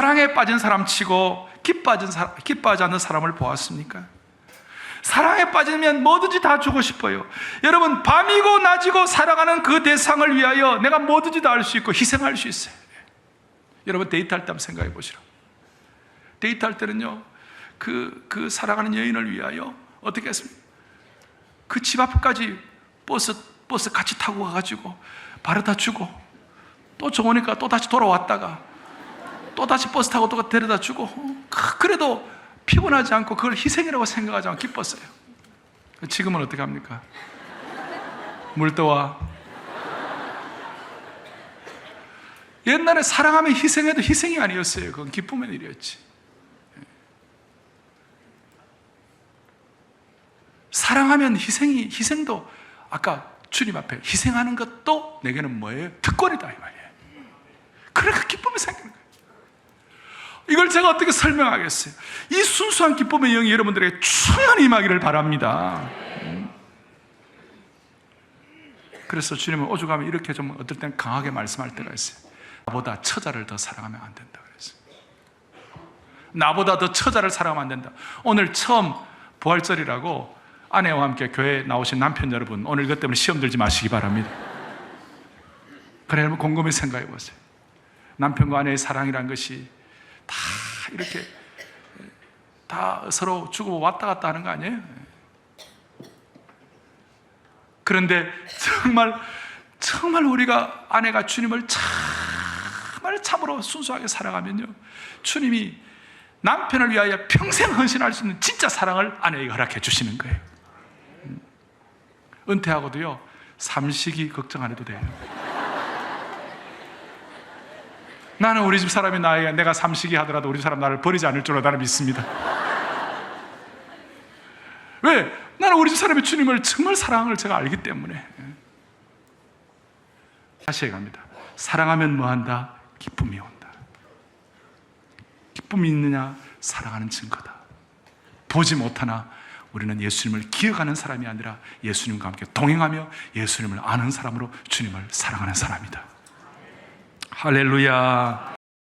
사랑에 빠진 사람 치고 기뻐하지, 사람, 기뻐하지 않는 사람을 보았습니까? 사랑에 빠지면 뭐든지 다 주고 싶어요. 여러분, 밤이고 낮이고 살아가는 그 대상을 위하여 내가 뭐든지 다 할 수 있고 희생할 수 있어요. 여러분, 데이트할 때 한번 생각해 보시라. 데이트할 때는요, 그, 그 사랑하는 여인을 위하여 어떻게 했습니까? 그 집 앞까지 버스, 버스 같이 타고 가가지고 바르다 주고 또 좋으니까 또 다시 돌아왔다가 또 다시 버스 타고 또 데려다 주고 그- 그래도 피곤하지 않고 그걸 희생이라고 생각하지 않고 기뻤어요. 지금은 어떻게 합니까? 물떠와 옛날에 사랑하면 희생해도 희생이 아니었어요. 그건 기쁨의 일이었지. 사랑하면 희생이 희생도 아까 주님 앞에 희생하는 것도 내게는 뭐예요? 특권이다 이 말이에요. 그러니까 기쁨이 생기는 거예요. 이걸 제가 어떻게 설명하겠어요? 이 순수한 기쁨의 영이 여러분들에게 충만히 임하기를 바랍니다. 음. 그래서 주님은 오죽하면 이렇게 좀 어떨 땐 강하게 말씀할 때가 있어요. 나보다 처자를 더 사랑하면 안 된다. 나보다 더 처자를 사랑하면 안 된다. 오늘 처음 부활절이라고 아내와 함께 교회에 나오신 남편 여러분, 오늘 이것 때문에 시험 들지 마시기 바랍니다. 여러분 곰곰이 생각해 보세요. 남편과 아내의 사랑이란 것이 다 이렇게 다 서로 주고 왔다 갔다 하는 거 아니에요? 그런데 정말 정말 우리가 아내가 주님을 정말 참으로 순수하게 살아가면요, 주님이 남편을 위하여 평생 헌신할 수 있는 진짜 사랑을 아내에게 허락해 주시는 거예요. 음. 은퇴하고도요, 삼식이 걱정 안 해도 돼요. 나는 우리 집 사람이 나에게 내가 삼식이 하더라도 우리 집 사람 나를 버리지 않을 줄로 나는 믿습니다. 왜? 나는 우리 집 사람이 주님을 정말 사랑을 제가 알기 때문에. 다시 해갑니다. 사랑하면 뭐한다? 기쁨이 온다. 기쁨이 있느냐? 사랑하는 증거다. 보지 못하나 우리는 예수님을 기억하는 사람이 아니라 예수님과 함께 동행하며 예수님을 아는 사람으로 주님을 사랑하는 사람이다. 할렐루야.